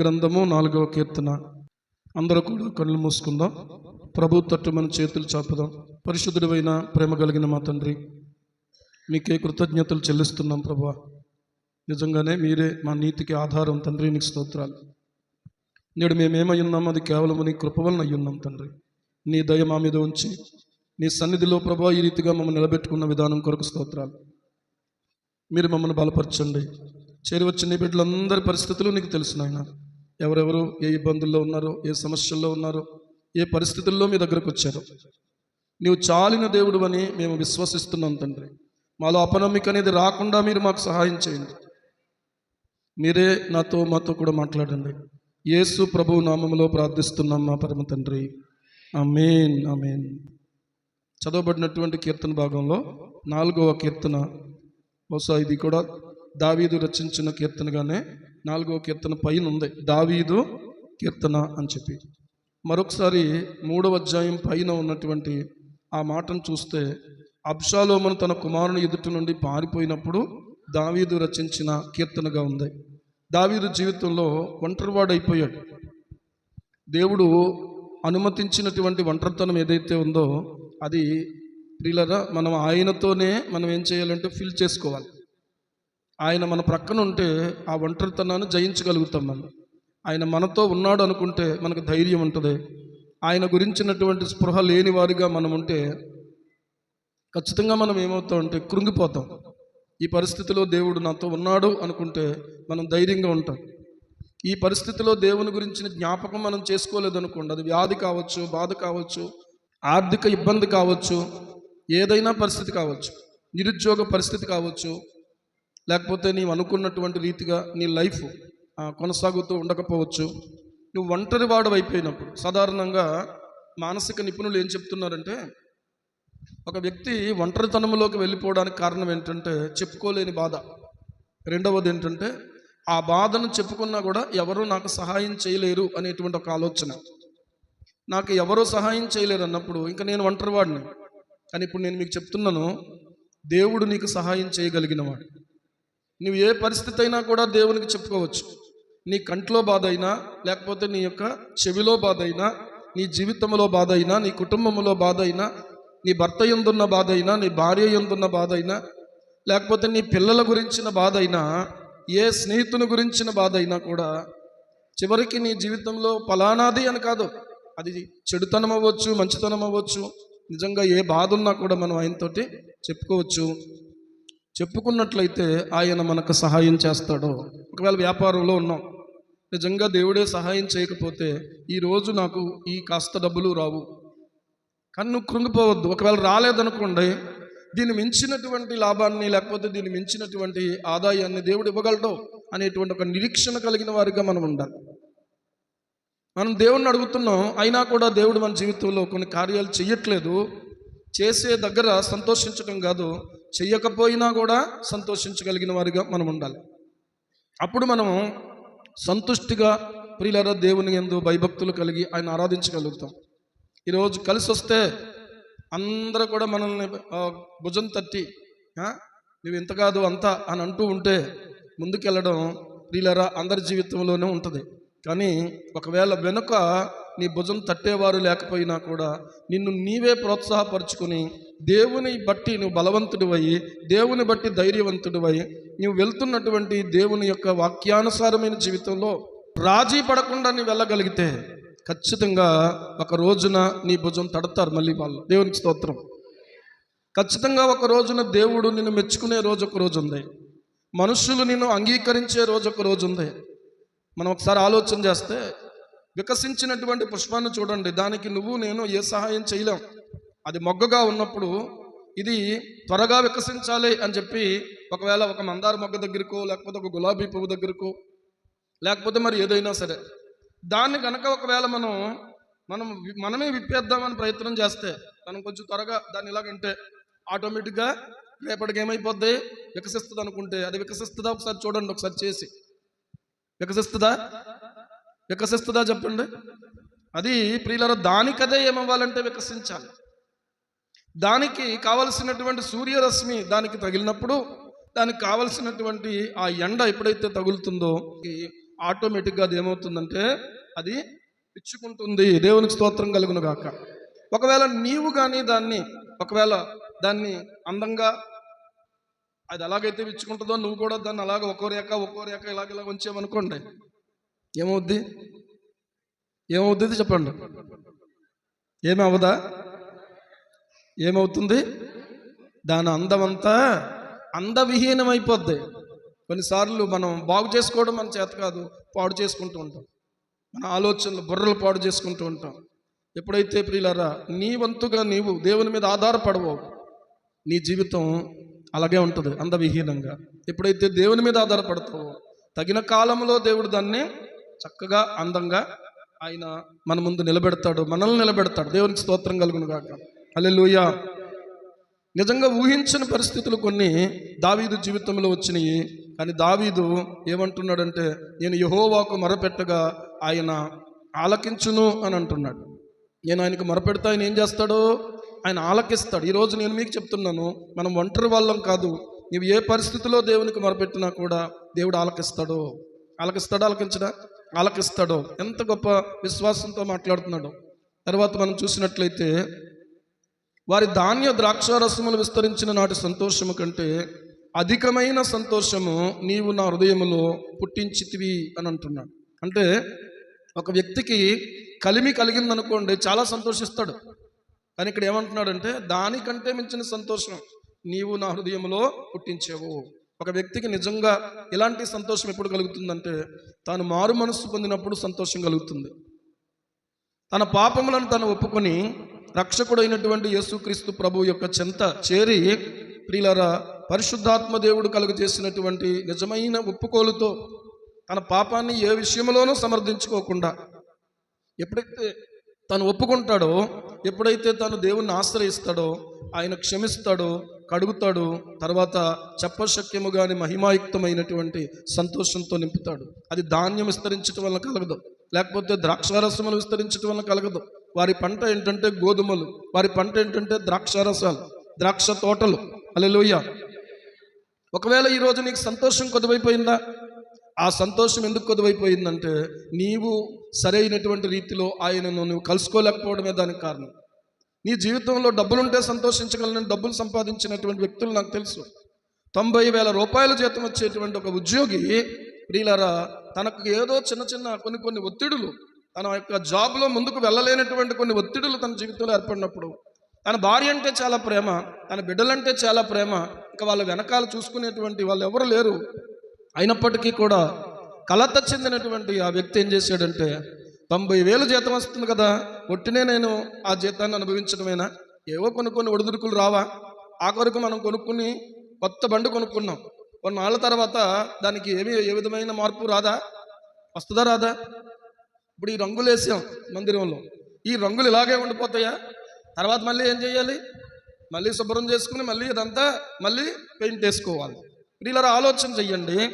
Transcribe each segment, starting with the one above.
గ్రంథము నాలుగవ కీర్తన. అందరూ కూడా కళ్ళు మూసుకుందాం. ప్రభు తట్టు మన చేతులు చాపుదాం. పరిశుద్ధుడైన ప్రేమ కలిగిన మా తండ్రి మీకే కృతజ్ఞతలు చెల్లిస్తున్నాం ప్రభు. నిజంగానే మీరే మా నీతికి ఆధారం తండ్రి నీకు స్తోత్రాలు. నేడు మేమేమై ఉన్నాం అది కేవలం నీ కృప వలన అయి ఉన్నాం తండ్రి. నీ దయ మా మీద ఉంచి నీ సన్నిధిలో ప్రభా ఈ రీతిగా మమ్మల్ని నిలబెట్టుకున్న విధానం కొరకు స్తోత్రాలు. మీరు మమ్మల్ని బలపరచండి. చేరి వచ్చిన బిడ్డలందరి పరిస్థితులు నీకు తెలుసు నాయన. ఎవరెవరు ఏ ఇబ్బందుల్లో ఉన్నారో ఏ సమస్యల్లో ఉన్నారో ఏ పరిస్థితుల్లో మీ దగ్గరకు వచ్చారో? నీవు చాలిన దేవుడు అని మేము విశ్వసిస్తున్నాం తండ్రి. మాలో అపనమ్మిక అనేది రాకుండా మీరు మాకు సహాయం చేయండి. మీరే నాతో మాతో కూడా మాట్లాడండి. యేసు ప్రభు నామములో ప్రార్థిస్తున్నాం మా పరమ తండ్రి. ఆమేన్ ఆమేన్. చదవబడినటువంటి కీర్తన భాగంలో నాలుగవ కీర్తన. బహుశా ఇది కూడా దావీదు రచించిన కీర్తనగానే నాలుగో కీర్తన పైన ఉంది దావీదు కీర్తన అని చెప్పి. మరొకసారి మూడవ అధ్యాయం పైన ఉన్నటువంటి ఆ మాటను చూస్తే అబ్షాలోమను తన కుమారుని ఎదుటి నుండి పారిపోయినప్పుడు దావీదు రచించిన కీర్తనగా ఉంది. దావీదు జీవితంలో ఒంటరివాడైపోయాడు. దేవుడు అనుమతించినటువంటి ఒంటరితనం ఏదైతే ఉందో అది ప్రియులరా మనం ఆయనతోనే మనం ఏం చేయాలంటే ఫిల్ చేసుకోవాలి. ఆయన మన ప్రక్కన ఉంటే ఆ ఒంటరితనాన్ని జయించగలుగుతాం మనం. ఆయన మనతో ఉన్నాడు అనుకుంటే మనకు ధైర్యం ఉంటుంది. ఆయన గురించినటువంటి స్పృహ లేని వారిగా మనం ఉంటే ఖచ్చితంగా మనం ఏమవుతాం అంటే కృంగిపోతాం. ఈ పరిస్థితిలో దేవుడు నాతో ఉన్నాడు అనుకుంటే మనం ధైర్యంగా ఉంటాం. ఈ పరిస్థితిలో దేవుని గురించిన జ్ఞాపకం మనం చేసుకోలేదనుకోండి. అది వ్యాధి కావచ్చు బాధ కావచ్చు ఆర్థిక ఇబ్బంది కావచ్చు ఏదైనా పరిస్థితి కావచ్చు నిరుద్యోగ పరిస్థితి కావచ్చు లేకపోతే నీవు అనుకున్నటువంటి రీతిగా నీ లైఫ్ కొనసాగుతూ ఉండకపోవచ్చు. నువ్వు ఒంటరి వాడు అయిపోయినప్పుడు సాధారణంగా మానసిక నిపుణులు ఏం చెప్తున్నారంటే ఒక వ్యక్తి ఒంటరితనంలోకి వెళ్ళిపోవడానికి కారణం ఏంటంటే చెప్పుకోలేని బాధ. రెండవది ఏంటంటే ఆ బాధను చెప్పుకున్నా కూడా ఎవరు నాకు సహాయం చేయలేరు అనేటువంటి ఒక ఆలోచన. నాకు ఎవరో సహాయం చేయలేరు అన్నప్పుడు ఇంకా నేను ఒంటరివాడిని. కానీ ఇప్పుడు నేను మీకు చెప్తున్నాను దేవుడు నీకు సహాయం చేయగలిగినవాడు. నువ్వు ఏ పరిస్థితి అయినా కూడా దేవునికి చెప్పుకోవచ్చు. నీ కంట్లో బాధ అయినా లేకపోతే నీ యొక్క చెవిలో బాధ అయినా నీ జీవితంలో బాధ అయినా నీ కుటుంబంలో బాధ అయినా నీ భర్త ఎందున్న బాధ అయినా నీ భార్య ఎందున్న బాధ అయినా లేకపోతే నీ పిల్లల గురించిన బాధ అయినా ఏ స్నేహితుని గురించిన బాధ అయినా కూడా చివరికి నీ జీవితంలో ఫలానాది అని కాదు. అది చెడుతనం అవ్వచ్చు మంచితనం అవ్వచ్చు నిజంగా ఏ బాధ ఉన్నా కూడా మనం ఆయనతోటి చెప్పుకోవచ్చు. చెప్పుకున్నట్లయితే ఆయన మనకు సహాయం చేస్తాడు. ఒకవేళ వ్యాపారంలో ఉన్నాం. నిజంగా దేవుడే సహాయం చేయకపోతే ఈరోజు నాకు ఈ కాస్త డబ్బులు రావు. కన్ను కృంగిపోవద్దు. ఒకవేళ రాలేదనుకోండి దీన్ని మించినటువంటి లాభాన్ని లేకపోతే దీన్ని మించినటువంటి ఆదాయాన్ని దేవుడు ఇవ్వగలడు అనేటువంటి ఒక నిరీక్షణ కలిగిన వారిగా మనం ఉండాలి. మనం దేవుణ్ణి అడుగుతున్నాం అయినా కూడా దేవుడు మన జీవితంలో కొన్ని కార్యాలు చేయట్లేదు చేసే దగ్గర సంతోషించడం కాదు. చెయ్యకపోయినా కూడా సంతోషించగలిగిన వారిగా మనం ఉండాలి. అప్పుడు మనం సంతుష్టిగా ప్రియులర దేవుని ఎందు భయభక్తులు కలిగి ఆయన ఆరాధించగలుగుతాం. ఈరోజు కలిసి వస్తే అందరూ కూడా మనల్ని భుజం తట్టి నువ్వు ఇంత కాదు అంత అని అంటూ ఉంటే ముందుకెళ్ళడం ప్రియులరా అందరి జీవితంలోనే ఉంటుంది. కానీ ఒకవేళ వెనుక నీ భుజం తట్టేవారు లేకపోయినా కూడా నిన్ను నీవే ప్రోత్సాహపరుచుకుని దేవుని బట్టి నువ్వు బలవంతుడివై దేవుని బట్టి ధైర్యవంతుడివై నువ్వు వెళ్తున్నటువంటి దేవుని యొక్క వాక్యానుసారమైన జీవితంలో రాజీ పడకుండా నీ వెళ్ళగలిగితే ఖచ్చితంగా ఒక రోజున నీ భుజం తడతారు మళ్ళీ వాళ్ళు. దేవునికి స్తోత్రం. ఖచ్చితంగా ఒక రోజున దేవుడు నిన్ను మెచ్చుకునే రోజు ఒక రోజు ఉంది మనుషులు నిన్ను అంగీకరించే రోజు ఒక రోజు ఉంది మనం ఒకసారి ఆలోచన చేస్తే వికసించినటువంటి పుష్పాన్ని చూడండి. దానికి నువ్వు నేను ఏ సహాయం చేయలేం. అది మొగ్గగా ఉన్నప్పుడు ఇది త్వరగా వికసించాలి అని చెప్పి ఒకవేళ ఒక మందార మొగ్గ దగ్గరకో లేకపోతే ఒక గులాబీ పువ్వు దగ్గరకో లేకపోతే మరి ఏదైనా సరే. దాన్ని కనుక ఒకవేళ మనం మనం వి- మనమే విప్పేద్దామని ప్రయత్నం చేస్తే మనం కొంచెం త్వరగా దాన్ని ఇలాగంటే ఆటోమేటిక్గా రేపటికి ఏమైపోద్ది? వికసిస్తుంది అనుకుంటే అది వికసిస్తుందా? ఒకసారి చూడండి ఒకసారి చేసి. వికసిస్తుందా? వికసిస్తుందా చెప్పండి? అది ప్రియులరా దానికదే ఏమవ్వాలంటే వికసించాలి. దానికి కావలసినటువంటి సూర్యరశ్మి దానికి తగిలినప్పుడు దానికి కావలసినటువంటి ఆ ఎండ ఎప్పుడైతే తగులుతుందో ఈ ఆటోమేటిక్గా అది ఏమవుతుందంటే అది పిచ్చుకుంటుంది. దేవునికి స్తోత్రం కలుగును గాక. ఒకవేళ నీవు కానీ దాన్ని ఒకవేళ దాన్ని అందంగా అది ఎలాగైతే విచ్చుకుంటుందో నువ్వు కూడా దాన్ని అలాగ ఒక్కో రేఖ ఒక్కో రేఖ ఇలాగ ఇలా ఉంచామనుకోండి ఏమవుద్ది? ఏమవుద్ది చెప్పండి. ఏమి ఏమవుతుంది? దాని అందమంతా అందవిహీనమైపోద్ది. కొన్నిసార్లు మనం బాగు చేసుకోవడం మన చేత కాదు పాడు చేసుకుంటూ ఉంటాం. మన ఆలోచనలు బుర్రలు పాడు చేసుకుంటూ ఉంటాం. ఎప్పుడైతే ప్రియులరా నీ వంతుగా నీవు దేవుని మీద ఆధారపడవు నీ జీవితం అలాగే ఉంటుంది అందవిహీనంగా. ఎప్పుడైతే దేవుని మీద ఆధారపడతావో తగిన కాలంలో దేవుడు దాన్ని చక్కగా అందంగా ఆయన మన ముందు నిలబెడతాడు మనల్ని నిలబెడతాడు. దేవునికి స్తోత్రం కలుగును కాక అల్లెలుయ నిజంగా ఊహించని పరిస్థితులు కొన్ని దావీదు జీవితంలో వచ్చినాయి. కానీ దావీదు ఏమంటున్నాడంటే నేను యహోవాకు మొరపెట్టగా ఆయన ఆలకించును అని అంటున్నాడు. నేను ఆయనకు మొరపెడతా ఆయన ఏం చేస్తాడో? ఆయన ఆలకిస్తాడు. ఈరోజు నేను మీకు చెప్తున్నాను మనం ఒంటరి వాళ్ళం కాదు. నీవు ఏ పరిస్థితిలో దేవునికి మొరపెట్టినా కూడా దేవుడు ఆలకిస్తాడు. ఆలకిస్తాడు? ఆలకించడా? ఆలకిస్తాడో. ఎంత గొప్ప విశ్వాసంతో మాట్లాడుతున్నాడో. తర్వాత మనం చూసినట్లయితే వారి ధాన్య ద్రాక్షారసములు విస్తరించిన నాటి సంతోషము కంటే అధికమైన సంతోషము నీవు నా హృదయములో పుట్టించితివి అని అంటున్నాడు. అంటే ఒక వ్యక్తికి కలిమి కలిగిందనుకోండి చాలా సంతోషిస్తాడు. కానీ ఇక్కడ ఏమంటున్నాడంటే దానికంటే మించిన సంతోషం నీవు నా హృదయంలో పుట్టించేవు. ఒక వ్యక్తికి నిజంగా ఎలాంటి సంతోషం ఎప్పుడు కలుగుతుందంటే తాను మారు మనస్సు పొందినప్పుడు సంతోషం కలుగుతుంది. తన పాపములను తను ఒప్పుకొని రక్షకుడైనటువంటి యేసుక్రీస్తు ప్రభు యొక్క చెంత చేరి ప్రియులరా పరిశుద్ధాత్మ దేవుడు కలుగజేసినటువంటి నిజమైన ఒప్పుకోలుతో తన పాపాన్ని ఏ విషయంలోనూ సమర్థించుకోకుండా ఎప్పుడైతే తను ఒప్పుకుంటాడో ఎప్పుడైతే తను దేవుణ్ణి ఆశ్రయిస్తాడో ఆయన క్షమిస్తాడో కడుగుతాడు తర్వాత చెప్పశక్యము కానీ మహిమాయుక్తమైనటువంటి సంతోషంతో నింపుతాడు. అది ధాన్యం విస్తరించడం వల్ల కలగదు. లేకపోతే ద్రాక్షారసములు విస్తరించడం వల్ల కలగదు. వారి పంట ఏంటంటే గోధుమలు వారి పంట ఏంటంటే ద్రాక్షారసాలు ద్రాక్ష తోటలు. అలెలుయ్య ఒకవేళ ఈరోజు నీకు సంతోషం కొద్దువైపోయిందా? ఆ సంతోషం ఎందుకు కొద్దువైపోయిందంటే నీవు సరైనటువంటి రీతిలో ఆయనను నువ్వు కలుసుకోలేకపోవడమే దానికి కారణం. నీ జీవితంలో డబ్బులుంటే సంతోషించగలను డబ్బులు సంపాదించినటువంటి వ్యక్తులు నాకు తెలుసు. తొంభై వేల రూపాయల జీతం వచ్చేటువంటి ఒక ఉద్యోగి ప్రియులరా తనకు ఏదో చిన్న చిన్న కొన్ని కొన్ని ఒత్తిడులు తన యొక్క జాబ్లో ముందుకు వెళ్ళలేనటువంటి కొన్ని ఒత్తిడులు తన జీవితంలో ఏర్పడినప్పుడు తన భార్య అంటే చాలా ప్రేమ తన బిడ్డలంటే చాలా ప్రేమ ఇంకా వాళ్ళ వెనకాల చూసుకునేటువంటి వాళ్ళు ఎవరు లేరు. అయినప్పటికీ కూడా కలత చెందినటువంటి ఆ వ్యక్తి ఏం చేశాడంటే తొంభై వేలు జీతం వస్తుంది కదా ఒట్టినే నేను ఆ జీతాన్ని అనుభవించడమేనా ఏవో కొన్ని కొన్ని ఒడిదుడుకులు రావా. ఆ కొరకు మనం కొనుక్కుని కొత్త బండి కొనుక్కున్నాం. కొన్నాళ్ళ తర్వాత దానికి ఏమి ఏ విధమైన మార్పు రాదా? వస్తుందా రాదా? ఇప్పుడు ఈ రంగులు వేసాం మందిరంలో. ఈ రంగులు ఇలాగే ఉండిపోతాయా? తర్వాత మళ్ళీ ఏం చేయాలి? మళ్ళీ శుభ్రం చేసుకుని మళ్ళీ ఇదంతా మళ్ళీ పెయింట్ వేసుకోవాలి. ఇలా ఆలోచన చెయ్యండి.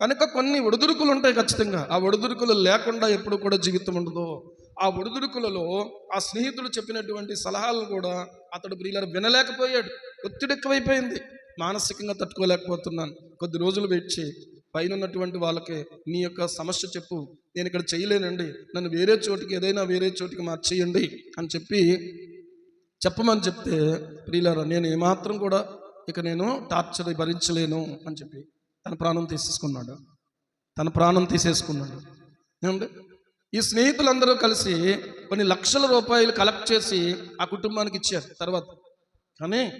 కనుక కొన్ని ఒడిదుడుకులు ఉంటాయి ఖచ్చితంగా. ఆ ఒడిదుడుకులు లేకుండా ఎప్పుడు కూడా జీవితం ఉండదు. ఆ ఒడిదుడుకులలో ఆ స్నేహితుడు చెప్పినటువంటి సలహాలను కూడా అతడు ప్రియులరు వినలేకపోయాడు. ఒత్తిడి ఎక్కువైపోయింది. మానసికంగా తట్టుకోలేకపోతున్నాను. కొద్ది రోజులు వెయిట్ చేయి. పైన ఉన్నటువంటి వాళ్ళకి నీ యొక్క సమస్య చెప్పు. నేను ఇక్కడ చేయలేనండి. నన్ను వేరే చోటికి ఏదైనా వేరే చోటికి మార్చేయండి అని చెప్పి చెప్పమని చెప్తే ప్రియులారా నేను ఏమాత్రం కూడా ఇక నేను టార్చర్ భరించలేను అని చెప్పి. తన ప్రాణం తీసేసుకున్నాడు. తన ప్రాణం తీసేసుకున్నాడు. ఏమండి? ఈ స్నేహితులందరూ కలిసి కొన్ని లక్షల రూపాయలు కలెక్ట్ చేసి ఆ కుటుంబానికి ఇచ్చారు తర్వాత. కానీ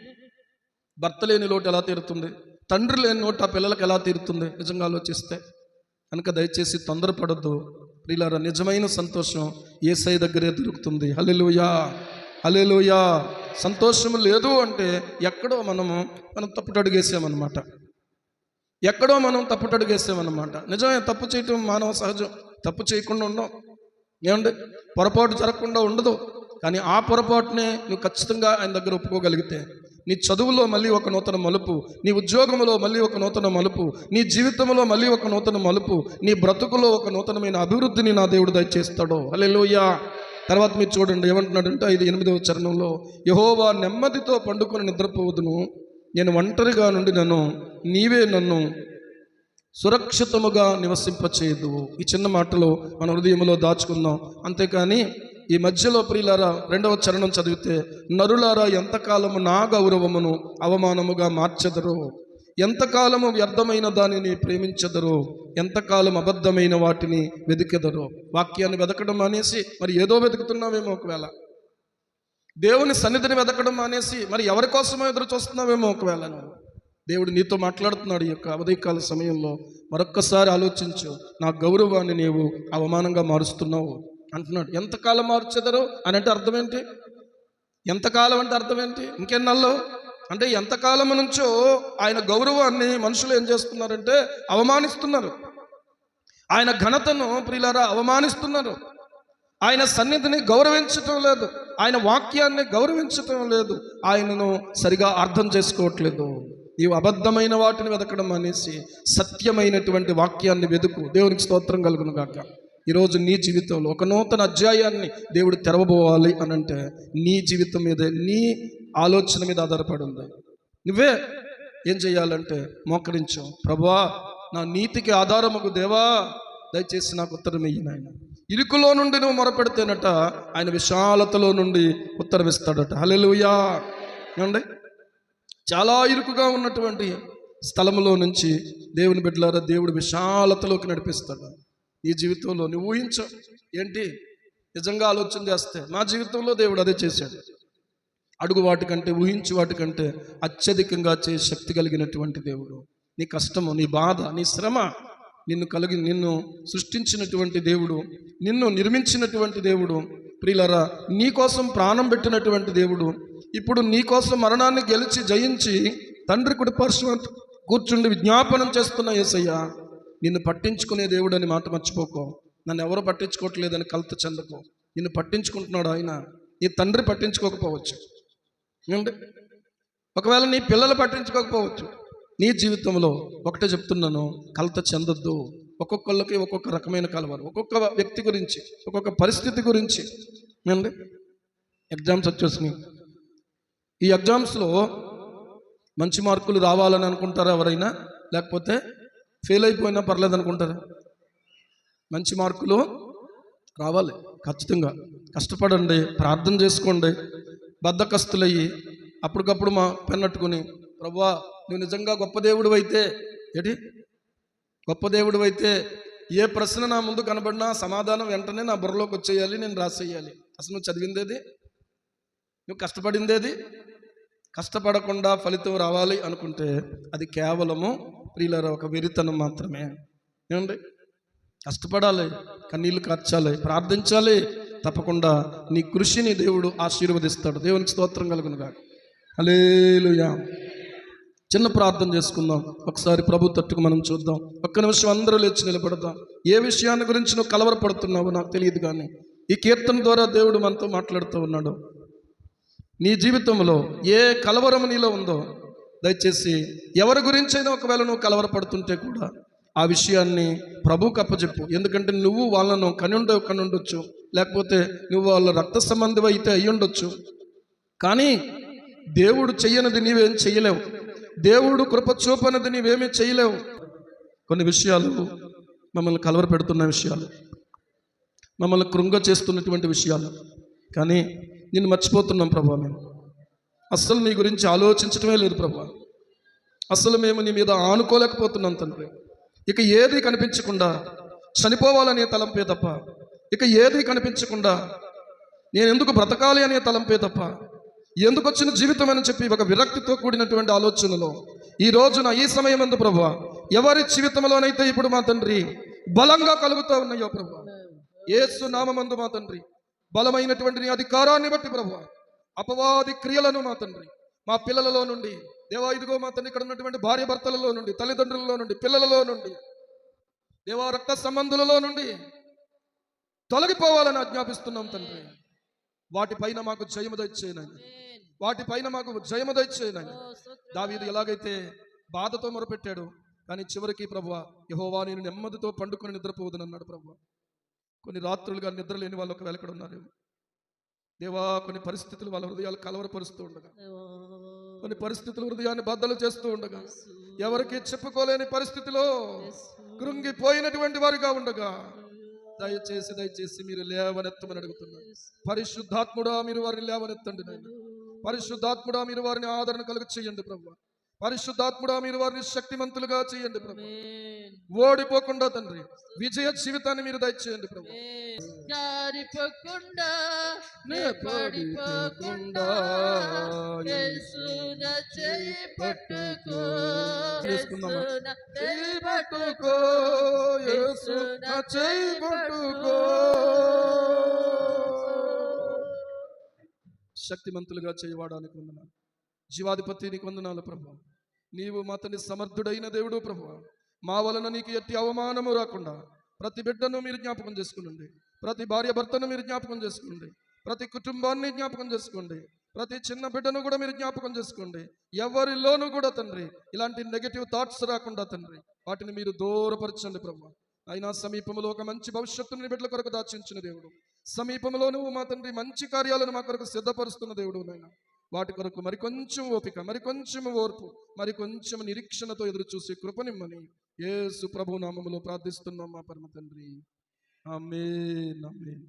భర్త లేని లోటు ఎలా తీరుతుంది? తండ్రి లేని లోటు ఆ పిల్లలకు ఎలా తీరుతుంది? నిజంగా ఆలోచిస్తే కనుక దయచేసి తొందరపడద్దు. ప్రియులారా నిజమైన సంతోషం ఏసై దగ్గరే దొరుకుతుంది. హలెలుయా హలెలుయా సంతోషం లేదు అంటే ఎక్కడో మనము మనం తప్పుటడుగేసామన్నమాట ఎక్కడో మనం తప్పుటడుగేసామన్నమాట నిజమే తప్పు చేయటం మానవ సహజం. తప్పు చేయకుండా ఉండవు ఏమండి? పొరపాటు జరగకుండా ఉండదు. కానీ ఆ పొరపాటునే నువ్వు ఖచ్చితంగా ఆయన దగ్గర ఒప్పుకోగలిగితే నీ చదువులో మళ్ళీ ఒక నూతన మలుపు నీ ఉద్యోగంలో మళ్ళీ ఒక నూతన మలుపు నీ జీవితంలో మళ్ళీ ఒక నూతన మలుపు నీ బ్రతుకులో ఒక నూతనమైన అభివృద్ధిని నా దేవుడు దయచేస్తాడో. హల్లెలూయా. తర్వాత మీరు చూడండి ఏమంటున్నాడంటే ఐదు ఎనిమిదవ చరణంలో యహోవా నెమ్మదితో పండుకొని నిద్రపోవదును. నేను ఒంటరిగా నుండి నన్ను నీవే నన్ను సురక్షితముగా నివసింపచేయదు ఈ చిన్న మాటలు మన హృదయంలో దాచుకుందాం. అంతేకాని ఈ మధ్యలో ప్రియులారా రెండవ చరణం చదివితే నరులారా ఎంతకాలము నా గౌరవమును అవమానముగా మార్చెదరు? ఎంతకాలము వ్యర్థమైన దానిని ప్రేమించదరు? ఎంతకాలం అబద్ధమైన వాటిని వెతికెదరు వాక్యాన్ని వెతకడం అనేసి మరి ఏదో వెతుకుతున్నామేమో ఒకవేళ. దేవుని సన్నిధిని వెతకడం అనేసి మరి ఎవరి కోసమో ఎదురు చూస్తున్నావేమో ఒకవేళ దేవుడు నీతో మాట్లాడుతున్నాడు ఈ యొక్క అవధికాల సమయంలో. మరొక్కసారి ఆలోచించు నా గౌరవాన్ని నీవు అవమానంగా మారుస్తున్నావు అంటున్నాడు. ఎంతకాలం మార్చెదరు అని అంటే అర్థం ఏంటి? ఎంతకాలం అంటే అర్థం ఏంటి? ఇంకెన్నల్లో అంటే ఎంతకాలం నుంచో ఆయన గౌరవాన్ని మనుషులు ఏం చేస్తున్నారంటే అవమానిస్తున్నారు. ఆయన ఘనతను ప్రియులారా అవమానిస్తున్నారు. ఆయన సన్నిధిని గౌరవించటం లేదు. ఆయన వాక్యాన్ని గౌరవించటం లేదు. ఆయనను సరిగా అర్థం చేసుకోవట్లేదు. నీవు అబద్ధమైన వాటిని వెతకడం అనేసి సత్యమైనటువంటి వాక్యాన్ని వెతుకు. దేవునికి స్తోత్రం కలుగును గాక. ఈరోజు నీ జీవితంలో ఒక నూతన అధ్యాయాన్ని దేవుడు తెరవబోవాలి అని అంటే నీ జీవితం మీదే నీ ఆలోచన మీద ఆధారపడి ఉంది నువ్వే ఏం చేయాలంటే మోకరించావు ప్రభా నా నీతికి ఆధారముకు దేవా. దయచేసి నాకు ఉత్తరం ఇయ్యి నాయన. ఇరుకులో నుండి నువ్వు మొరపెడితేనట ఆయన విశాలతలో నుండి ఉత్తరవిస్తాడట హలెలుయా అండి ఏమండి? చాలా ఇరుకుగా ఉన్నటువంటి స్థలంలో నుంచి దేవుని బిడ్డలారా దేవుడు విశాలతలోకి నడిపిస్తాడు. నీ జీవితంలో నువ్వు ఊహించ. ఏంటి? నిజంగా ఆలోచన చేస్తే నా జీవితంలో దేవుడు అదే చేశాడు. అడుగు వాటికంటే ఊహించు వాటికంటే అత్యధికంగా చేసే శక్తి కలిగినటువంటి దేవుడు. నీ కష్టము నీ బాధ నీ శ్రమ నిన్ను కలిగి నిన్ను సృష్టించినటువంటి దేవుడు నిన్ను నిర్మించినటువంటి దేవుడు. ప్రియులరా నీ కోసం ప్రాణం పెట్టినటువంటి దేవుడు. ఇప్పుడు నీ కోసం మరణాన్ని గెలిచి జయించి తండ్రి కుడిపార్శ్వ కూర్చుండి విజ్ఞాపనం చేస్తున్న యేసయ్య నిన్ను పట్టించుకునే దేవుడు అని మాట మర్చిపోకో. నన్ను ఎవరు పట్టించుకోవట్లేదని కలత చెందకో. నిన్ను పట్టించుకుంటున్నాడు ఆయన. నీ తండ్రి పట్టించుకోకపోవచ్చు. ఏమండి? ఒకవేళ నీ పిల్లలు పట్టించుకోకపోవచ్చు. నీ జీవితంలో ఒకటే చెప్తున్నాను కలత చెందొద్దు. ఒక్కొక్కళ్ళకి ఒక్కొక్క రకమైన కలవరు. ఒక్కొక్క వ్యక్తి గురించి ఒక్కొక్క పరిస్థితి గురించి. ఏమండి? ఎగ్జామ్స్ వచ్చేసినాయి. ఈ ఎగ్జామ్స్లో మంచి మార్కులు రావాలని అనుకుంటారా ఎవరైనా? లేకపోతే ఫెయిల్ అయిపోయినా పర్లేదు అనుకుంటారా? మంచి మార్కులు రావాలి ఖచ్చితంగా. కష్టపడండి ప్రార్థన చేసుకోండి. బద్దకస్తులయ్యి అప్పటికప్పుడు మా పెన్నట్టుకుని ప్రభా నువ్వు నిజంగా గొప్ప దేవుడు అయితే ఏంటి? గొప్ప దేవుడు అయితే ఏ ప్రశ్న నా ముందు కనబడినా సమాధానం వెంటనే నా బుర్రలోకి వచ్చేయాలి నేను రాసేయాలి. అసలు నువ్వు చదివిందేది? నువ్వు కష్టపడిందేది? కష్టపడకుండా ఫలితం రావాలి అనుకుంటే అది కేవలము ప్రియులర ఒక వెరితనం మాత్రమే. ఏమండి? కష్టపడాలి కన్నీళ్ళు కార్చాలి ప్రార్థించాలి తప్పకుండా నీ కృషిని దేవుడు ఆశీర్వదిస్తాడు. దేవునికి స్తోత్రం కలుగునుగా అలేలుయా చిన్న ప్రార్థన చేసుకుందాం. ఒకసారి ప్రభు తట్టుకు మనం చూద్దాం. ఒక్క నిమిషం అందరూ లేచి నిలబడదాం. ఏ విషయాన్ని గురించి నువ్వు కలవరపడుతున్నావో నాకు తెలియదు కానీ ఈ కీర్తన ద్వారా దేవుడు మనతో మాట్లాడుతూ ఉన్నాడు. నీ జీవితంలో ఏ కలవరం నీలో ఉందో దయచేసి ఎవరి గురించైనా ఒకవేళ నువ్వు కలవరపడుతుంటే కూడా ఆ విషయాన్ని ప్రభుకు అప్పచెప్పు. ఎందుకంటే నువ్వు వాళ్ళను కనుండవు కనుండొచ్చు. లేకపోతే నువ్వు వాళ్ళ రక్త సంబంధం అయితే కానీ దేవుడు చెయ్యనది నీవేం చెయ్యలేవు దేవుడు కృప చూపనది నీవేమీ చేయలేవు. కొన్ని విషయాలు మమ్మల్ని కలవర పెడుతున్న విషయాలు మమ్మల్ని కృంగ చేస్తున్నటువంటి విషయాలు. కానీ నిన్ను మర్చిపోతున్నాం ప్రభా మేము. అస్సలు నీ గురించి ఆలోచించటమే లేదు ప్రభా. అస్సలు మేము నీ మీద ఆనుకోలేకపోతున్నాం తండ్రి. ఇక ఏది కనిపించకుండా చనిపోవాలనే తలంపే తప్ప ఇక ఏది కనిపించకుండా నేను ఎందుకు బ్రతకాలి అనే తలంపే తప్ప ఎందుకు వచ్చిన జీవితం అని చెప్పి ఒక విరక్తితో కూడినటువంటి ఆలోచనలో ఈ రోజున ఈ సమయం ఎందు ప్రభు ఎవరి జీవితంలోనైతే ఇప్పుడు మా తండ్రి బలంగా కలుగుతూ ఉన్నాయో ప్రభు ఏసు నామందు మా తండ్రి బలమైనటువంటి నీ అధికారాన్ని బట్టి ప్రభు అపవాది క్రియలను మా తండ్రి మా పిల్లలలో నుండి దేవా ఇదిగో మా తండ్రి ఇక్కడ ఉన్నటువంటి భార్య భర్తలలో నుండి తల్లిదండ్రులలో నుండి పిల్లలలో నుండి దేవా రక్త సంబంధులలో నుండి తొలగిపోవాలని ఆజ్ఞాపిస్తున్నాం తండ్రి. వాటిపైన మాకు జయము దయచేయనని. వాటిపైన మాకు జయము దయచేయనని. దావీదు ఎలాగైతే బాధతో మొరపెట్టాడు కానీ చివరికి ప్రభు యహోవా నేను నెమ్మదితో పండుకొని నిద్రపోవదనన్నాడు ప్రభు కొన్ని రాత్రులుగా నిద్ర లేని వాళ్ళు ఒకవేళ ఇక్కడ ఉన్నారు. దేవా కొన్ని పరిస్థితులు వాళ్ళ హృదయాలు కలవరపరుస్తూ ఉండగా. కొన్ని పరిస్థితులు హృదయాన్ని బద్దలు చేస్తూ ఉండగా. ఎవరికి చెప్పుకోలేని పరిస్థితిలో కృంగిపోయినటువంటి వారిగా ఉండగా. దయచేసి దయచేసి మీరు లేవనెత్తమని అడుగుతున్నారు పరిశుద్ధాత్ముడా మీరు వారిని లేవనెత్తండి నాయన. పరిశుద్ధాత్ముడా మీరు వారిని ఆదరణ కలుగ చేయండి ప్రభు. పరిశుద్ధాత్ముడా మీరు వారిని శక్తిమంతులుగా చేయండి ప్రభు. ఓడిపోకుండా తండ్రి విజయ జీవితాన్ని మీరు దయచేయండి ప్రభు. జారిపోకుండా నే పడిపోకుండా యేసున చేయి పట్టుకో చేసుకుందామా? యేసున చేయి పట్టుకో యేసు నా చేయి పట్టుకో. శక్తిమంతులుగా చేయవాడానికి జీవాధిపతి నీకు వందనాలు ప్రభు. నీవు మా తండ్రి సమర్థుడైన దేవుడు ప్రభు. మా వలన నీకు ఎట్టి అవమానము రాకుండా ప్రతి బిడ్డను మీరు జ్ఞాపకం చేసుకునండి. ప్రతి భార్య భర్తను మీరు జ్ఞాపకం చేసుకోండి ప్రతి కుటుంబాన్ని జ్ఞాపకం చేసుకోండి. ప్రతి చిన్న బిడ్డను కూడా మీరు జ్ఞాపకం చేసుకోండి. ఎవరిలోనూ కూడా తండ్రి ఇలాంటి నెగటివ్ థాట్స్ రాకుండా తండ్రి వాటిని మీరు దూరపరచండి ప్రభు. అయినా సమీపంలో ఒక మంచి భవిష్యత్తుని బిడ్డల కొరకు దాచించిన దేవుడు. సమీపంలో నువ్వు మా తండ్రి మంచి కార్యాలను మా కొరకు సిద్ధపరుస్తున్న దేవుడు నాయన. వాటి కొరకు మరి కొంచెం ఓపిక మరి కొంచెం ఓర్పు మరి కొంచెం నిరీక్షణతో ఎదురు చూసి కృపనిమ్మని ఏ ప్రభు నామములో ప్రార్థిస్తున్నాం మా పరమ తండ్రి. ఆమేన్ ఆమేన్.